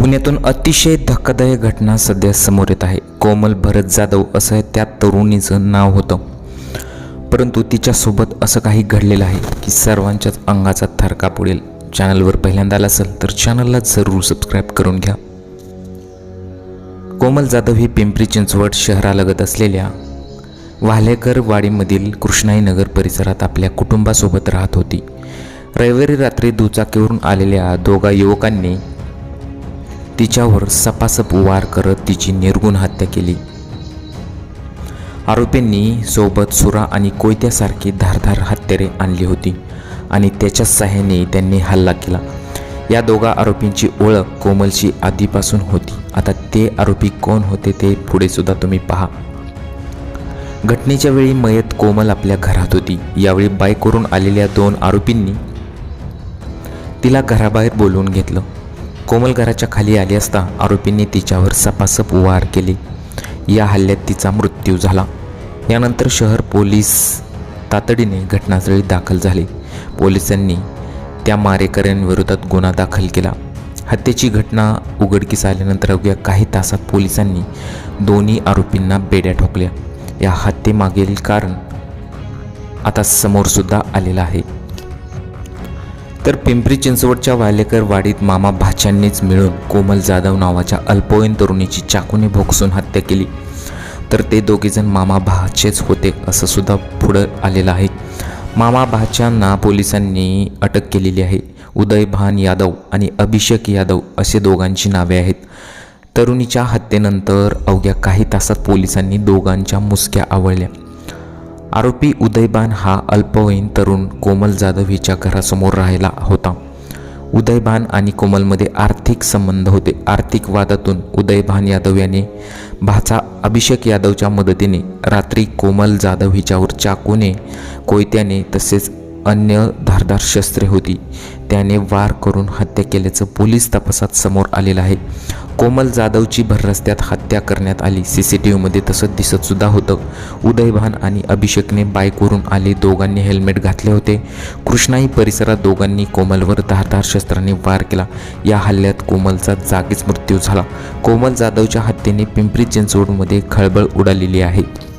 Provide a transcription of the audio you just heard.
पुण्यातून अतिशय धक्कादायक घटना सध्या समोर येत आहे. कोमल भरत जाधव असं त्या तरुणीचं नाव होतं. परंतु तिच्यासोबत असं काही घडलेलं आहे की सर्वांच्याच अंगाचा थरका पुढेल चॅनलवर पहिल्यांदा आला असेल तर चॅनलला जरूर सबस्क्राईब करून घ्या. कोमल जाधव ही पिंपरी चिंचवड शहरालगत असलेल्या वाल्हेकर वाडीमधील कृष्णाई नगर परिसरात आपल्या कुटुंबासोबत राहत होती. रविवारी रात्री दुचाकीवरून आलेल्या दोघा युवकांनी तिच्यावर सपासप वार करत तिची निर्गुण हत्या केली. आरोपींनी सोबत सुरा आणि कोयत्यासारखी धारधार हत्यारे आणली होती आणि त्याच्या सहाय्याने त्यांनी हल्ला केला. या दोघा आरोपींची ओळख कोमलची आधीपासून होती. आता ते आरोपी कोण होते ते पुढे सुद्धा तुम्ही पहा. घटनेच्या वेळी मयत कोमल आपल्या घरात होती. यावेळी बाईकवरून आलेल्या दोन आरोपींनी तिला घराबाहेर बोलवून घेतलं. कोमल घराच्या खाली आली असता आरोपींनी तिच्यावर सपासप वार केले. या हल्ल्यात तिचा मृत्यू झाला. यानंतर शहर पोलीस तातडीने घटनास्थळी दाखल झाले. पोलिसांनी त्या मारेकऱ्यांविरोधात गुन्हा दाखल केला. हत्येची घटना उघडकीस आल्यानंतर अवघ्या काही तासात पोलिसांनी दोन्ही आरोपींना बेड्या ठोकल्या. या हत्येमागील कारण आता समोरसुद्धा आलेलं आहे. तर पिंपरी चिंचवडच्या वालेकर वाडीत मामा भाच्यांनीच मिळून कोमल जाधव नावाच्या अल्पवयीन तरुणीची चाकूने भोगसून हत्या केली. तर ते दोघेजण मामा भाचेच होते असं सुद्धा पुढं आलेलं आहे. मामा भाच्यांना पोलिसांनी अटक केलेली आहे. उदय भान यादव आणि अभिषेक यादव असे दोघांची नावे आहेत. तरुणीच्या हत्येनंतर अवघ्या काही तासात पोलिसांनी दोघांच्या मुसक्या आवळल्या. आरोपी उदयबान हा अल्पवयीन तरुण कोमल जाधव हिच्या घरासमोर राहिला होता. उदयबान आणि कोमलमध्ये आर्थिक संबंध होते. आर्थिक वादातून उदयभान यादव याने भाचा अभिषेक यादवच्या मदतीने रात्री कोमल जाधव हिच्यावर चाकूने कोयत्याने तसेच अन्य धारदार शस्त्रे होती. त्याने वार करून हत्या केल्याचं पोलीस तपासात समोर आलेलं आहे. कोमल जाधवची भर रस्त्यात हत्या करण्यात आली. सी सी टी व्हीमध्ये तसं दिसतसुद्धा होतं. उदयभान आणि अभिषेकने बाईकवरून आले. दोघांनी हेल्मेट घातले होते. कृष्णाई परिसरात दोघांनी कोमलवर धारदार शस्त्राने वार केला. या हल्ल्यात कोमलचा जागीच मृत्यू झाला. कोमल जाधवच्या हत्येने पिंपरी चिंचवडमध्ये खळबळ उडालेली आहे.